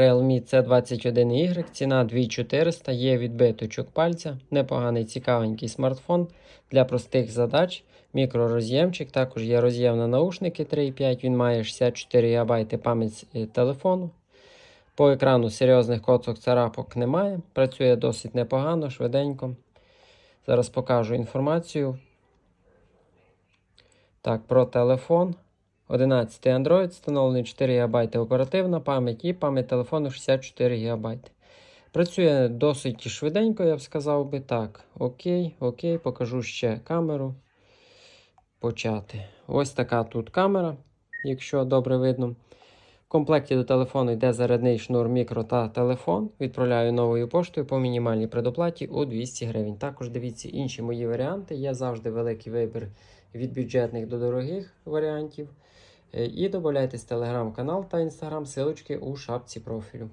Realme C21Y, ціна 2400, є відбиточок пальця, непоганий цікавенький смартфон для простих задач, мікророз'ємчик, також є роз'єм на наушники 3,5, він має 64 ГБ пам'ять е, телефону. По екрану серйозних коцок царапок немає, працює досить непогано, швиденько. Зараз покажу інформацію. Так, про телефон. 11 Android, встановлений 4 ГБ оперативна пам'ять і пам'ять телефону 64 ГБ. Працює досить швиденько, я б сказав би. Так, окей, окей, покажу ще камеру. Почати. Ось така тут камера, якщо добре видно. Комплекті до телефону йде зарядний шнур мікро та телефон. Відправляю новою поштою по мінімальній предоплаті у 200 гривень. Також дивіться інші мої варіанти. Є завжди великий вибір від бюджетних до дорогих варіантів. Е, І додайтесь телеграм-канал та інстаграм, силочки у шапці профілю.